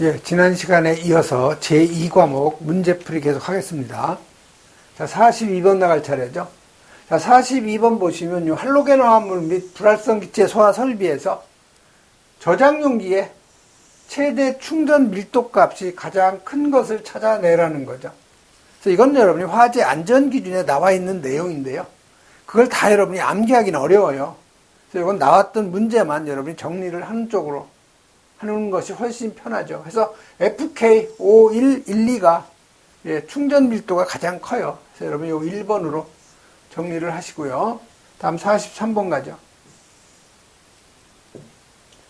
예, 지난 시간에 이어서 제2과목 문제풀이 계속 하겠습니다. 자, 42번 나갈 차례죠. 자, 42번 보시면 요 할로겐 화합물 및 불활성 기체 소화 설비에서 저장 용기의 최대 충전 밀도 값이 가장 큰 것을 찾아내라는 거죠. 그래서 이건 여러분이 화재 안전 기준에 나와 있는 내용인데요. 그걸 다 여러분이 암기하기는 어려워요. 그래서 이건 나왔던 문제만 여러분이 정리를 하는 쪽으로 하는 것이 훨씬 편하죠. 그래서 FK5112가 예, 충전 밀도가 가장 커요. 그래서 여러분 요 1번으로 정리를 하시고요. 다음 43번 가죠.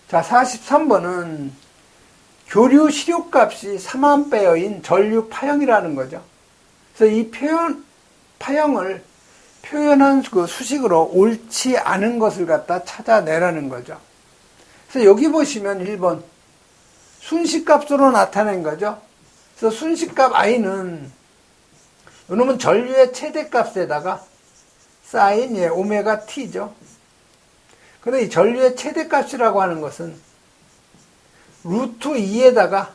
자, 43번은 교류 시료값이 3암페어인 전류 파형이라는 거죠. 그래서 이 표현, 파형을 표현한 그 수식으로 옳지 않은 것을 갖다 찾아내라는 거죠. 그래서 여기 보시면 1번 순식값으로 나타낸 거죠. 그래서 순식값 i는 이놈은 전류의 최대값에다가 사인 예, 오메가 t죠. 근데 이 전류의 최대값이라고 하는 것은 루트 2에다가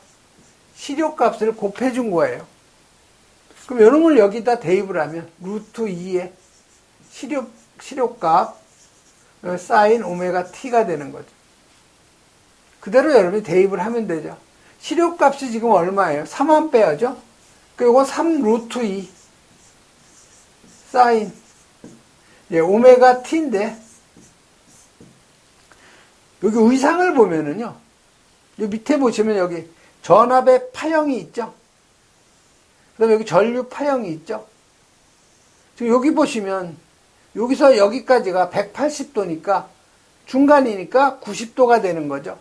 시료값을 곱해준 거예요. 그럼 이놈을 여기다 대입을 하면 루트 2에 시료, 시료값 사인 오메가 t가 되는 거죠. 그대로 여러분이 대입을 하면 되죠. 시료값이 지금 얼마예요? 3만 빼야죠. 그리고 3 루트 2 사인 예, 오메가 t인데 여기 의상을 보면은요. 여기 밑에 보시면 여기 전압의 파형이 있죠. 그 다음에 여기 전류 파형이 있죠. 지금 여기 보시면 여기서 여기까지가 180도니까 중간이니까 90도가 되는 거죠.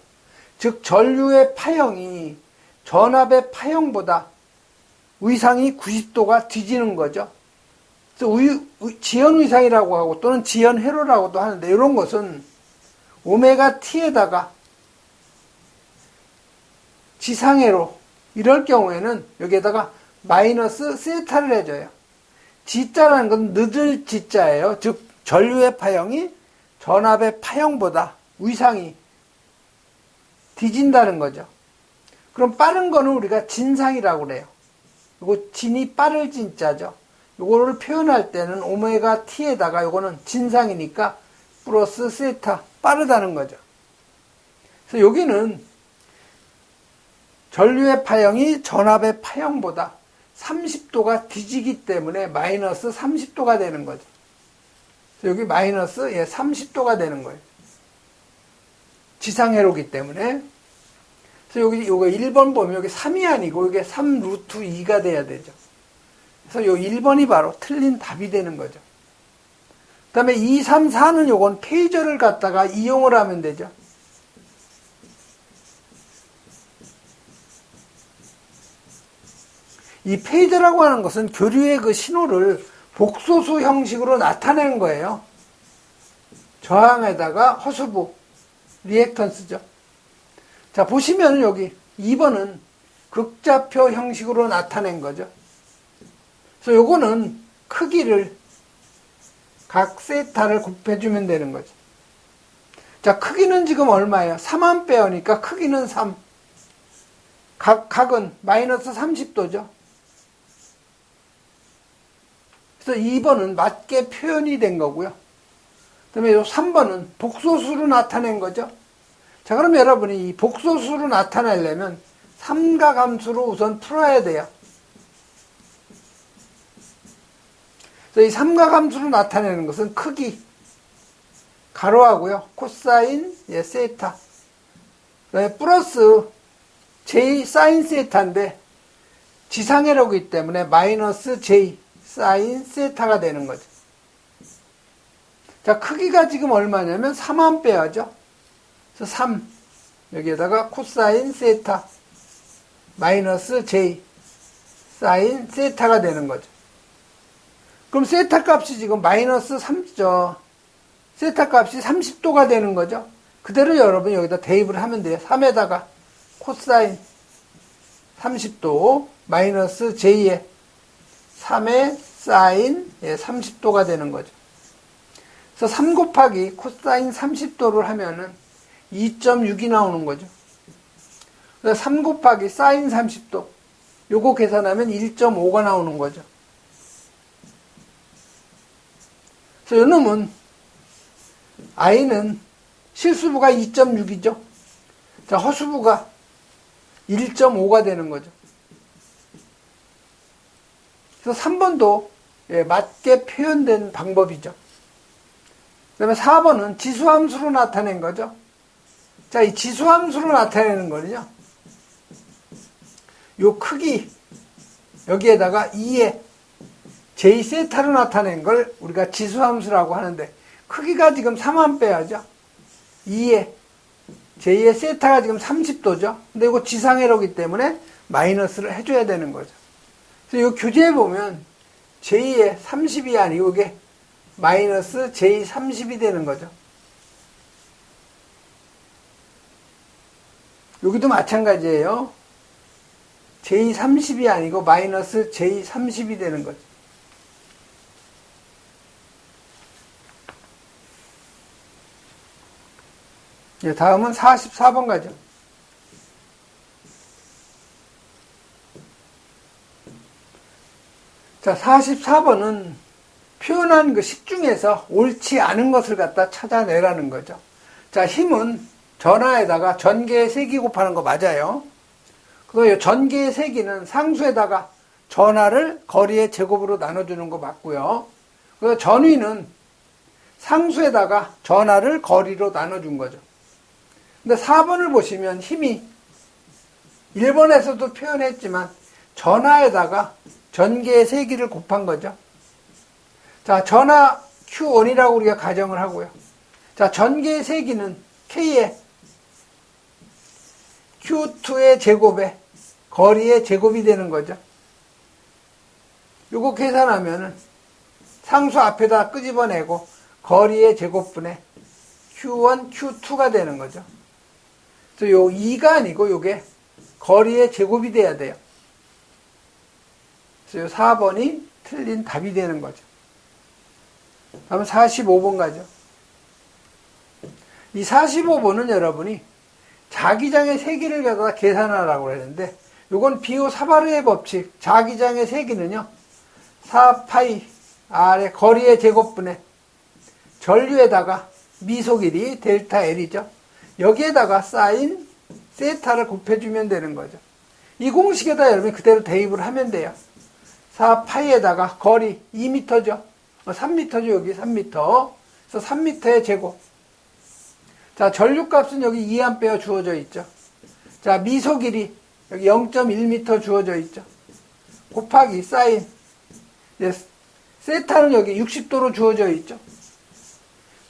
즉 전류의 파형이 전압의 파형보다 위상이 90도가 뒤지는 거죠. 그래서 의, 지연 위상이라고 하고 또는 지연 회로라고도 하는데 이런 것은 오메가 t에다가 지상회로 이럴 경우에는 여기에다가 마이너스 세타를 해줘요. 지자라는 건 늦을 지자예요. 즉 전류의 파형이 전압의 파형보다 위상이 뒤진다는 거죠. 그럼 빠른 거는 우리가 진상이라고 그래요. 이거 진이 빠를 진짜죠. 이거를 표현할 때는 오메가 t에다가 이거는 진상이니까 플러스 세타 빠르다는 거죠. 그래서 여기는 전류의 파형이 전압의 파형보다 30도가 뒤지기 때문에 마이너스 30도가 되는 거죠. 여기 마이너스 예, 30도가 되는 거예요. 지상회로기 때문에. 그래서 여기 요거 1번 보면 여기 3이 아니고 이게 3 루트 2가 돼야 되죠. 그래서 요 1번이 바로 틀린 답이 되는 거죠. 그 다음에 2, 3, 4는 요건 페이저를 갖다가 이용을 하면 되죠. 이 페이저라고 하는 것은 교류의 그 신호를 복소수 형식으로 나타내는 거예요. 저항에다가 허수부, 리액턴스죠. 자, 보시면 여기 2번은 극좌표 형식으로 나타낸 거죠. 그래서 요거는 크기를 각 세타를 곱해주면 되는 거죠. 자, 크기는 지금 얼마예요? 3암페어니까 크기는 3. 각, 각은 마이너스 30도죠. 그래서 2번은 맞게 표현이 된 거고요. 그 다음에 3번은 복소수로 나타낸 거죠. 자, 그럼 여러분이 이 복소수로 나타내려면 삼가함수로 우선 풀어야 돼요. 이 삼가함수로 나타내는 것은 크기, 가로하고요. 코사인, 예, 세타. 그다음에 플러스 j 사인 세타인데 지상회로기 때문에 마이너스 j 사인 세타가 되는 거죠. 자, 크기가 지금 얼마냐면 3만 빼야죠. 그래서 3 여기에다가 코사인 세타 마이너스 j 사인 세타가 되는 거죠. 그럼 세타 값이 지금 마이너스 3죠. 세타 값이 30도가 되는 거죠. 그대로 여러분 여기다 대입을 하면 돼요. 3에다가 코사인 30도 마이너스 j에 3의 사인 30도가 되는 거죠. 그래서 3 곱하기 코사인 30도를 하면은 2.6이 나오는 거죠. 3 곱하기 사인 30도. 요거 계산하면 1.5가 나오는 거죠. 그래서 요 놈은 i는 실수부가 2.6이죠. 자, 허수부가 1.5가 되는 거죠. 그래서 3번도 예, 맞게 표현된 방법이죠. 그 다음에 4번은 지수함수로 나타낸 거죠. 자, 이 지수함수로 나타내는 거는요. 요 크기, 여기에다가 2의 J세타로 나타낸 걸 우리가 지수함수라고 하는데, 크기가 지금 3만 빼야죠. 2의 J의 세타가 지금 30도죠. 근데 이거 지상회로기 때문에 마이너스를 해줘야 되는 거죠. 그래서 이 교재에 보면 J의 30이 아니고 이게 마이너스 J30이 되는 거죠. 여기도 마찬가지예요. J30이 아니고 마이너스 J30이 되는 거죠. 예, 다음은 44번 가죠. 자, 44번은 표현한 그 식 중에서 옳지 않은 것을 갖다 찾아내라는 거죠. 자, 힘은 전하에다가 전개의 세기 곱하는 거 맞아요. 그리고 전개의 세기는 상수에다가 전하를 거리의 제곱으로 나눠주는 거 맞고요. 그리고 전위는 상수에다가 전하를 거리로 나눠준 거죠. 근데 4번을 보시면 힘이 1번에서도 표현했지만 전하에다가 전개의 세기를 곱한 거죠. 자, 전하 Q1이라고 우리가 가정을 하고요. 자, 전개의 세기는 K의 Q2의 제곱에 거리의 제곱이 되는 거죠. 요거 계산하면은 상수 앞에다 끄집어내고 거리의 제곱분의 Q1, Q2가 되는 거죠. 그래서 요 2가 아니고 요게 거리의 제곱이 돼야 돼요. 그래서 요 4번이 틀린 답이 되는 거죠. 다음 45번 가죠. 이 45번은 여러분이 자기장의 세기를 갖다가 계산하라고 했는데 요건 비오 사바르의 법칙 자기장의 세기는요 4파이 R의 거리의 제곱분의 전류에다가 미소길이 델타 L이죠. 여기에다가 사인 세타를 곱해주면 되는 거죠. 이 공식에다 여러분이 그대로 대입을 하면 돼요. 4파이에다가 거리 2m죠. 3m죠. 어, 여기 3m. 그래서 3m의 제곱. 자, 전류값은 여기 2A 주어져 있죠. 자, 미소 길이 여기 0.1m 주어져 있죠. 곱하기 사인. 세타는 여기 60도로 주어져 있죠.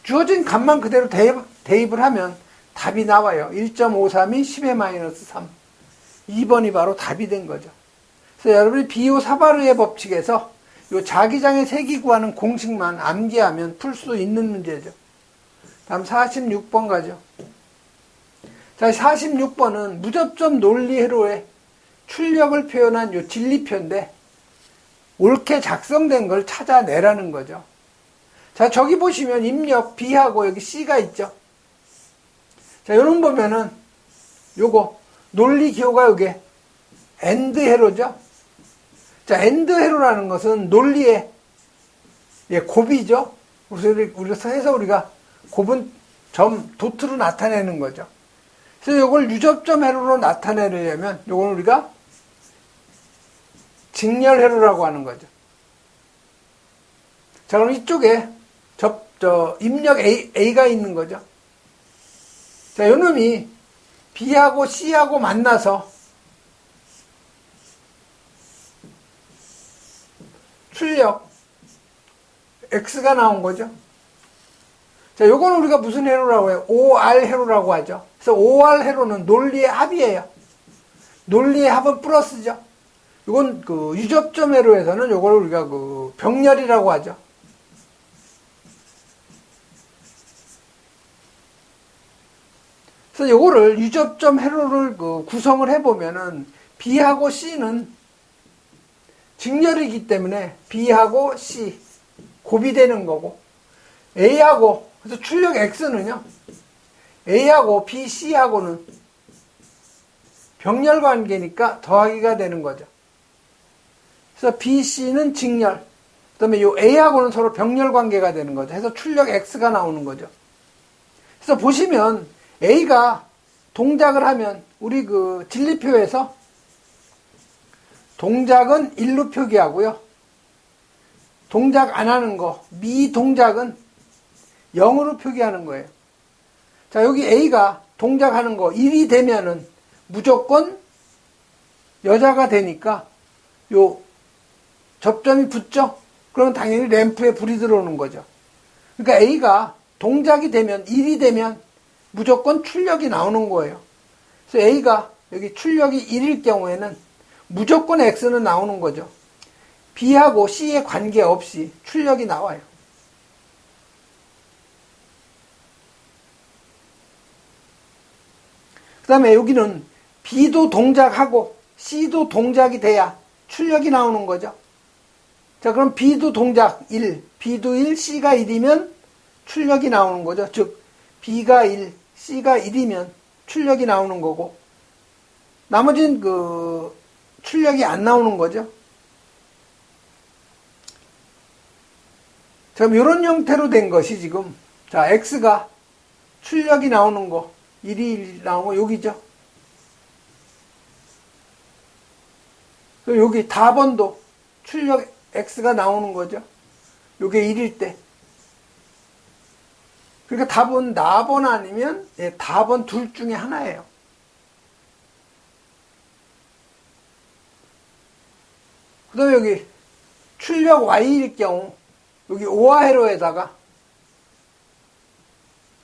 주어진 값만 그대로 대입, 대입 을 하면 답이 나와요. 1.53이 10의 마이너스 3. 2번이 바로 답이 된 거죠. 그래서 여러분이 비오 사바르의 법칙에서 요 자기장의 세기 구하는 공식만 암기하면 풀 수 있는 문제죠. 다음 46번 가죠. 자, 46번은 무접점 논리 회로의 출력을 표현한 요 진리표인데 옳게 작성된 걸 찾아내라는 거죠. 자, 저기 보시면 입력 B하고 여기 C가 있죠. 자, 요런 보면은 요거 논리 기호가 요게 엔드 회로죠. 자, 엔드 회로라는 것은 논리의 예, 곱이죠. 그래서 우리가 해서 우리가 곱은 점 도트로 나타내는 거죠. 그래서 요걸 유접점 회로로 나타내려면 요걸 우리가 직렬 회로라고 하는 거죠. 자, 그럼 이쪽에 접, 저, 입력 A, A가 있는 거죠. 자, 요 놈이 B하고 C하고 만나서 출력 X가 나온 거죠. 자, 요거는 우리가 무슨 회로라고 해요? OR 회로라고 하죠. 그래서 OR 회로는 논리의 합이에요. 논리의 합은 플러스죠. 이건 그 유접점 회로에서는 요걸 우리가 그 병렬이라고 하죠. 그래서 요거를 유접점 회로를 그 구성을 해보면은 B하고 C는 직렬이기 때문에 B하고 C 곱이 되는 거고 A하고 그래서 출력 X는요 A하고 B, C하고는 병렬 관계니까 더하기가 되는 거죠. 그래서 BC는 직렬. 그 다음에 요 A하고는 서로 병렬 관계가 되는 거죠. 해서 출력 X가 나오는 거죠. 그래서 보시면 A가 동작을 하면 우리 그 진리표에서 동작은 1로 표기하고요. 동작 안 하는 거, 미동작은 0으로 표기하는 거예요. 자, 여기 A가 동작하는 거 1이 되면은 무조건 여자가 되니까 요 접점이 붙죠? 그러면 당연히 램프에 불이 들어오는 거죠. 그러니까 A가 동작이 되면 1이 되면 무조건 출력이 나오는 거예요. 그래서 A가 여기 출력이 1일 경우에는 무조건 X는 나오는 거죠. B하고 C에 관계없이 출력이 나와요. 그 다음에 여기는 B도 동작하고 C도 동작이 돼야 출력이 나오는 거죠. 자, 그럼 B도 동작 1, B도 1, C가 1이면 출력이 나오는 거죠. 즉, B가 1, C가 1이면 출력이 나오는 거고, 나머지는 그, 출력이 안 나오는 거죠. 그럼 이런 형태로 된 것이 지금, 자, X가 출력이 나오는 거, 1이 1 나오는 거, 여기죠. 여기 답번도 출력 X가 나오는 거죠. 요게 1일 때. 그러니까 답은 나번 아니면 예, 답은 둘 중에 하나예요. 그 다음에 여기 출력 Y일 경우 여기 오화회로에다가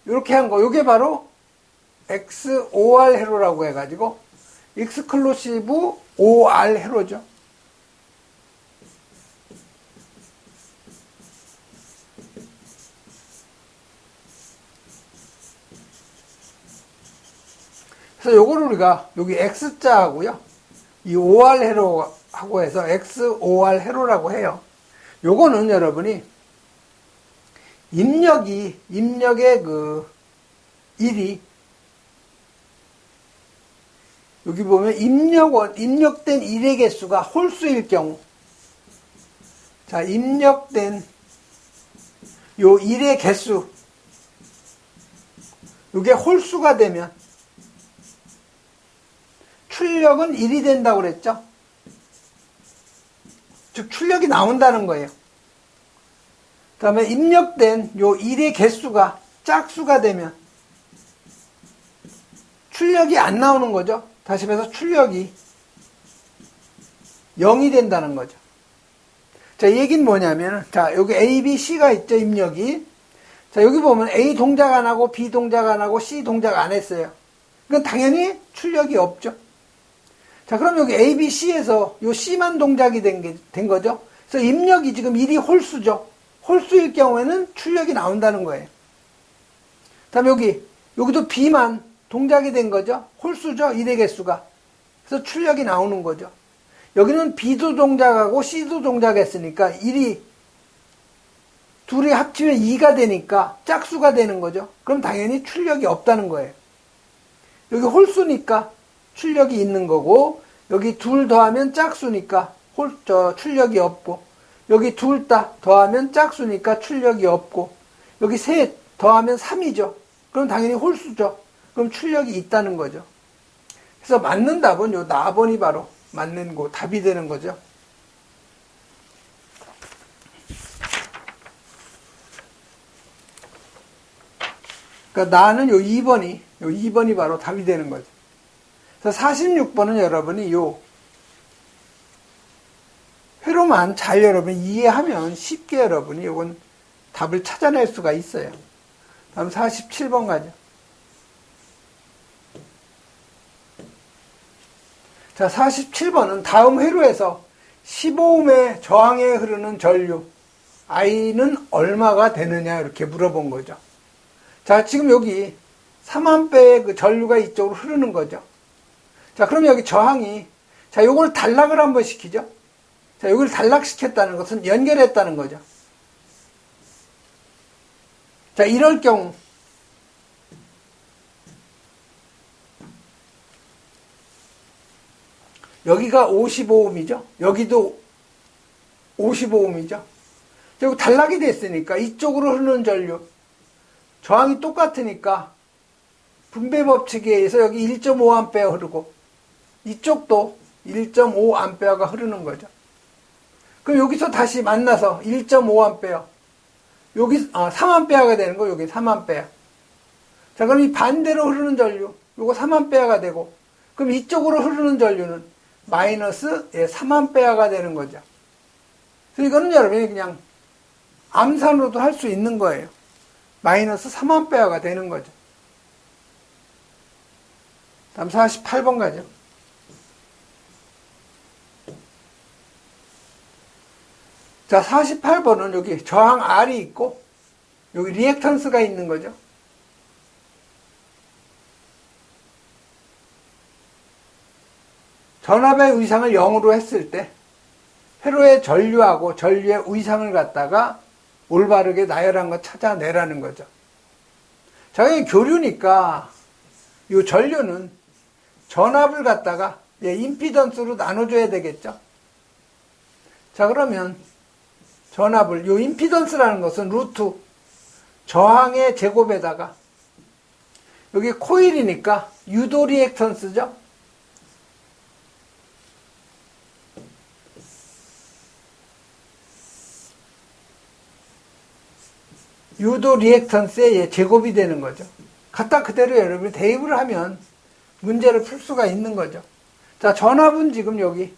이렇게 한 거, 요게 바로 XOR 회로라고 해가지고 익스클로시브 OR 회로죠. 그래서 요거를 우리가 여기 X자하고요. 이 OR 회로하고 해서 XOR 회로라고 해요. 요거는 여러분이 입력이, 입력의 그 일이 여기 보면 입력원, 입력된 일의 개수가 홀수일 경우 자, 입력된 요 일의 개수 이게 홀수가 되면 출력은 1이 된다고 그랬죠? 즉 출력이 나온다는 거예요. 그 다음에 입력된 요 1의 개수가 짝수가 되면 출력이 안 나오는 거죠. 다시 말해서 출력이 0이 된다는 거죠. 자, 이 얘기는 뭐냐면, 자, 여기 A, B, C가 있죠, 입력이. 자, 여기 보면 A 동작 안 하고, B 동작 안 하고, C 동작 안 했어요. 그건 당연히 출력이 없죠. 자, 그럼 여기 A, B, C에서 요 C만 동작이 된, 게, 된 거죠. 그래서 입력이 지금 1이 홀수죠. 홀수일 경우에는 출력이 나온다는 거예요. 다음 여기, 여기도 B만 동작이 된 거죠. 홀수죠. 1의 개수가. 그래서 출력이 나오는 거죠. 여기는 B도 동작하고 C도 동작했으니까 1이 둘이 합치면 2가 되니까 짝수가 되는 거죠. 그럼 당연히 출력이 없다는 거예요. 여기 홀수니까 출력이 있는 거고 여기 둘 더하면 짝수니까 홀, 저, 출력이 없고 여기 둘 다 더하면 짝수니까 출력이 없고 여기 셋 더하면 3이죠. 그럼 당연히 홀수죠. 그럼 출력이 있다는 거죠. 그래서 맞는 답은 요 나번이 바로 맞는 거 답이 되는 거죠. 그러니까 나는 요 2번이 요 2번이 바로 답이 되는 거죠. 그래서 46번은 여러분이 요 회로만 잘 여러분 이해하면 쉽게 여러분이 요건 답을 찾아낼 수가 있어요. 다음 47번 가죠. 자, 47번은 다음 회로에서 15옴의 저항에 흐르는 전류 I는 얼마가 되느냐 이렇게 물어본 거죠. 자, 지금 여기 3암배의 그 전류가 이쪽으로 흐르는 거죠. 자, 그럼 여기 저항이 자, 요걸 단락을 한번 시키죠. 자, 여기를 단락시켰다는 것은 연결했다는 거죠. 자, 이럴 경우 여기가 55옴이죠. 여기도 55옴이죠. 그리고 단락이 됐으니까 이쪽으로 흐르는 전류 저항이 똑같으니까 분배 법칙에 의해서 여기 1.5A 흐르고 이쪽도 1.5A가 흐르는 거죠. 그럼 여기서 다시 만나서 1.5A 여기 아 3A가 되는 거 여기 3A. 자 그럼 이 반대로 흐르는 전류 요거 3A가 되고 그럼 이쪽으로 흐르는 전류는 마이너스 3A가 예, 되는 거죠. 그래서 이거는 여러분이 그냥 암산으로도 할 수 있는 거예요. 마이너스 3A가 되는 거죠. 다음 48번 가죠. 자, 48번은 여기 저항 R이 있고, 여기 리액턴스가 있는 거죠. 전압의 의상을 0으로 했을 때, 회로의 전류하고 전류의 의상을 갖다가 올바르게 나열한 거 찾아내라는 거죠. 자, 이 교류니까, 이 전류는 전압을 갖다가 예, 임피던스로 나눠줘야 되겠죠. 자, 그러면 전압을, 요 임피던스라는 것은 루트 저항의 제곱에다가 여기 코일이니까 유도 리액턴스죠. 유도 리액턴스의 제곱이 되는 거죠. 갖다 그대로 여러분이 대입을 하면 문제를 풀 수가 있는 거죠. 자, 전압은 지금 여기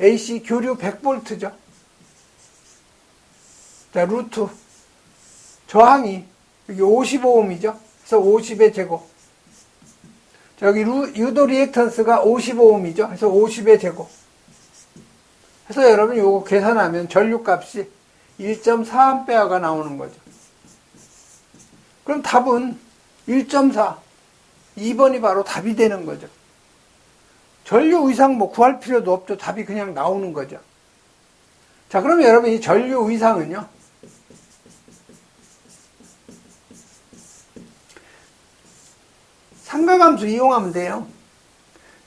AC 교류 100V죠. 자, 루트. 저항이 여기 55옴이죠. 그래서 50의 제곱. 자, 여기 루, 유도 리액턴스가 55옴이죠. 그래서 50의 제곱. 그래서 여러분 요거 계산하면 전류값이 1.4A가 나오는 거죠. 그럼 답은 1.4. 2번이 바로 답이 되는 거죠. 전류 의상 뭐 구할 필요도 없죠. 답이 그냥 나오는 거죠. 자, 그럼 여러분 이 전류 의상은요. 삼각함수 이용하면 돼요.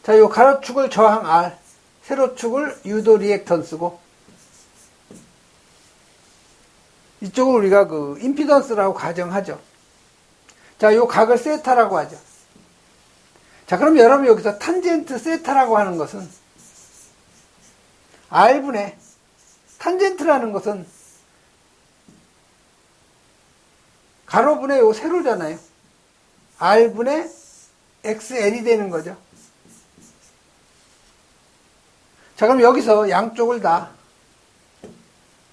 자, 요 가로축을 저항 R, 세로축을 유도 리액턴스고 이쪽을 우리가 그 임피던스라고 가정하죠. 자, 요 각을 세타라고 하죠. 자, 그럼 여러분 여기서 탄젠트 세타라고 하는 것은 R분의 탄젠트라는 것은 가로분의 요 세로잖아요. R분의 XL이 되는 거죠. 자, 그럼 여기서 양쪽을 다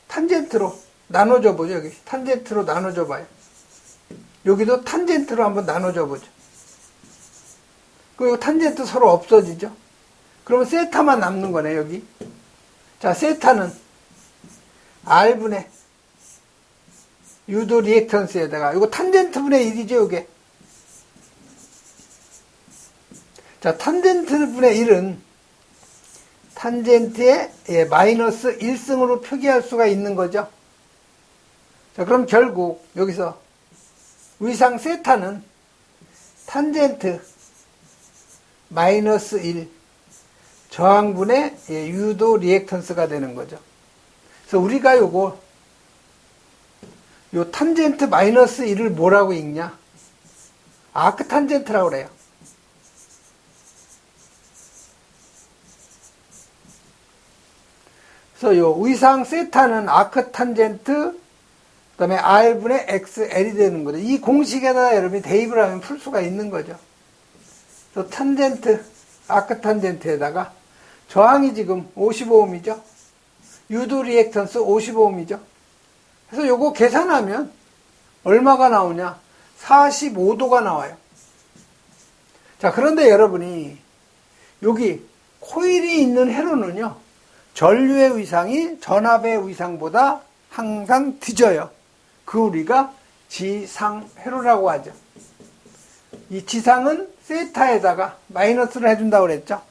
탄젠트로 나눠줘 보죠. 여기 탄젠트로 나눠줘 봐요. 여기도 탄젠트로 한번 나눠줘 보죠. 그리고 탄젠트 서로 없어지죠. 그러면 세타만 남는 거네, 여기. 자, 세타는 R분의 유도 리액턴스에다가, 이거 탄젠트분의 1이죠, 이게. 자, 탄젠트분의 1은 탄젠트의 예, 마이너스 1승으로 표기할 수가 있는 거죠. 자, 그럼 결국 여기서 위상 세타는 탄젠트 마이너스 1 저항분의 예, 유도 리액턴스가 되는 거죠. 그래서 우리가 요거 요 탄젠트 마이너스 1을 뭐라고 읽냐? 아크 탄젠트라고 그래요. 그래서 요 위상 세타는 아크 탄젠트 그 다음에 R분의 XL이 되는 거죠. 이 공식에다 여러분이 대입을 하면 풀 수가 있는 거죠. 또 탄젠트, 아크 탄젠트에다가 저항이 지금 55옴이죠. 유도 리액턴스 55옴이죠. 그래서 요거 계산하면 얼마가 나오냐? 45도가 나와요. 자, 그런데 여러분이 여기 코일이 있는 회로는요, 전류의 위상이 전압의 위상보다 항상 뒤져요. 그 우리가 지상회로라고 하죠. 이 지상은 세타에다가 마이너스를 해준다고 그랬죠.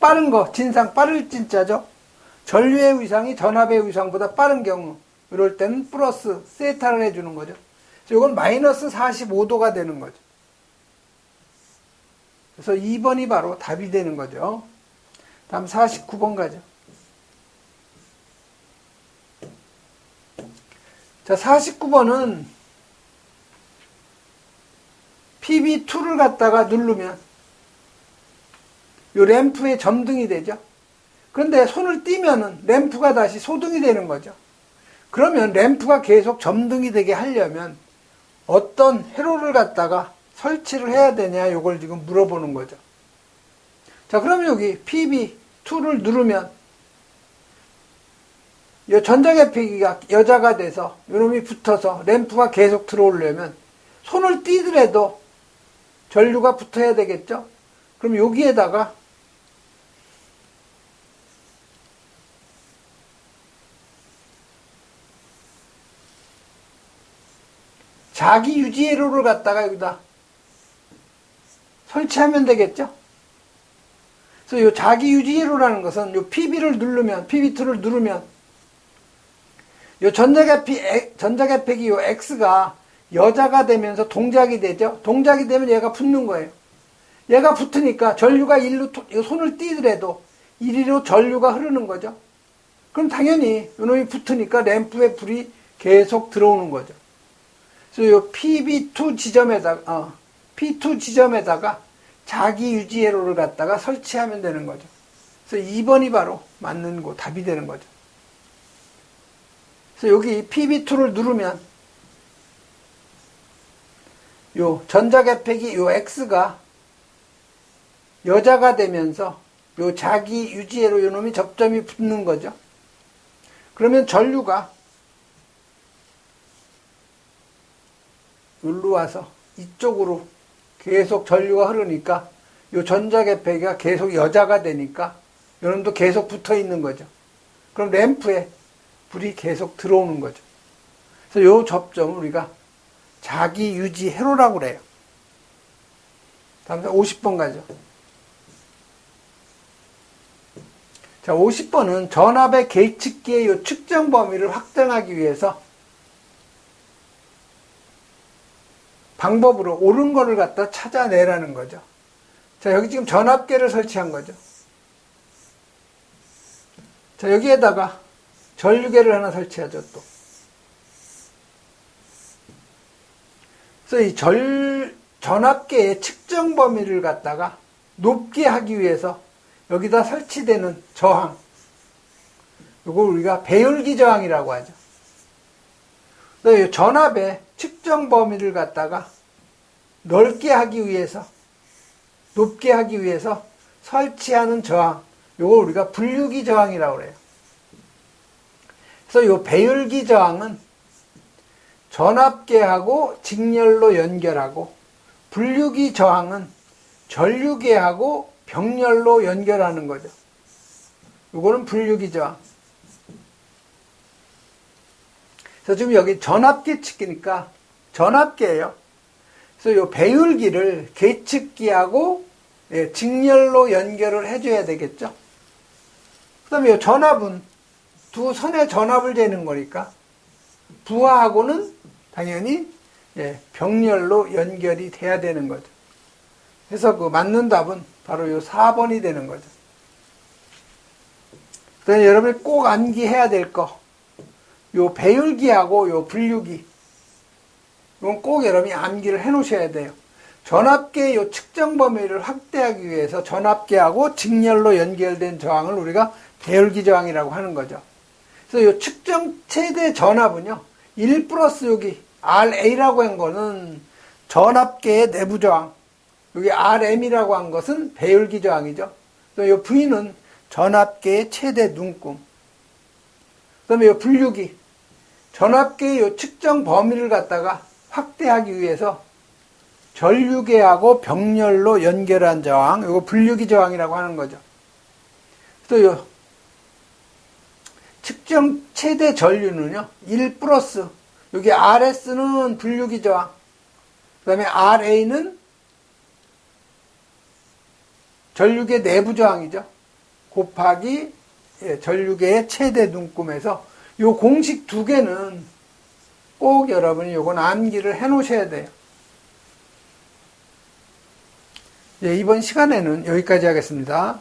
빠른 거, 진상, 빠를 진짜죠. 전류의 위상이 전압의 위상보다 빠른 경우, 이럴 때는 플러스 세타를 해주는 거죠. 이건 마이너스 45도가 되는 거죠. 그래서 2번이 바로 답이 되는 거죠. 다음 49번 가죠. 자, 49번은 PB2를 갖다가 누르면 요 램프에 점등이 되죠. 그런데 손을 띄면은 램프가 다시 소등이 되는 거죠. 그러면 램프가 계속 점등이 되게 하려면 어떤 회로를 갖다가 설치를 해야 되냐 요걸 지금 물어보는 거죠. 자 그러면 여기 PB2를 누르면 이 전자계피기가 여자가 돼서 요놈이 붙어서 램프가 계속 들어오려면 손을 띄더라도 전류가 붙어야 되겠죠? 그럼 여기에다가 자기 유지회로를 갖다가 여기다 설치하면 되겠죠? 그래서 이 자기 유지회로라는 것은 이 PB를 누르면, PB2를 누르면, 이 전자계피, 전자계팩이 이 X가 여자가 되면서 동작이 되죠? 동작이 되면 얘가 붙는 거예요. 얘가 붙으니까 전류가 일로, 손을 띄더라도 이리로 전류가 흐르는 거죠. 그럼 당연히 이놈이 붙으니까 램프에 불이 계속 들어오는 거죠. 그래서 이 PB2 지점에다가, 어, P2 지점에다가 자기 유지 회로를 갖다가 설치하면 되는 거죠. 그래서 2번이 바로 맞는 거, 답이 되는 거죠. 그래서 여기 PB2를 누르면 요 전자계팩이 요 X가 여자가 되면서 요 자기 유지회로 요 놈이 접점이 붙는 거죠. 그러면 전류가 여기로 와서 이쪽으로 계속 전류가 흐르니까 요 전자계폐기가 계속 여자가 되니까 요놈도 계속 붙어 있는 거죠. 그럼 램프에 불이 계속 들어오는 거죠. 그래서 요 접점을 우리가 자기 유지 회로라고 그래요. 다음 50번 가죠. 자, 50번은 전압의 계측기의 요 측정 범위를 확정하기 위해서 방법으로 옳은 거를 갖다 찾아내라는 거죠. 자, 여기 지금 전압계를 설치한 거죠. 자, 여기에다가 전류계를 하나 설치하죠, 또. 그래서 이 절, 전압계의 측정 범위를 갖다가 높게 하기 위해서 여기다 설치되는 저항. 이걸 우리가 배율기 저항이라고 하죠. 전압의 측정 범위를 갖다가 넓게 하기 위해서 높게 하기 위해서 설치하는 저항 요걸 우리가 분류기 저항이라고 그래요. 그래서 요 배율기 저항은 전압계하고 직렬로 연결하고 분류기 저항은 전류계하고 병렬로 연결하는 거죠. 요거는 분류기 저항. 그래서 지금 여기 전압계 측이니까 전압계예요. 그래서 이 배율기를 계측기하고 예, 직렬로 연결을 해줘야 되겠죠. 그 다음에 이 전압은 두 선의 전압을 재는 거니까 부하하고는 당연히 예, 병렬로 연결이 돼야 되는 거죠. 그래서 그 맞는 답은 바로 이 4번이 되는 거죠. 그다음에 여러분이 꼭 암기해야 될 거. 요 배율기하고 요 분류기 이건 꼭 여러분이 암기를 해 놓으셔야 돼요. 전압계의 요 측정 범위를 확대하기 위해서 전압계하고 직렬로 연결된 저항을 우리가 배율기 저항이라고 하는 거죠. 그래서 요 측정 최대 전압은요. 1 플러스 여기 RA라고 한 거는 전압계의 내부 저항. 여기 RM이라고 한 것은 배율기 저항이죠. 그래서 요 V는 전압계의 최대 눈금. 그다음에 요 분류기. 전압계의 요 측정 범위를 갖다가 확대하기 위해서 전류계하고 병렬로 연결한 저항, 이거 분류기 저항이라고 하는 거죠. 또요 측정 최대 전류는요, 1 플러스, 여기 RS는 분류기 저항, 그 다음에 RA는 전류계 내부 저항이죠. 곱하기 예, 전류계의 최대 눈금에서 이 공식 두 개는 꼭 여러분이 요건 암기를 해 놓으셔야 돼요. 예, 이번 시간에는 여기까지 하겠습니다.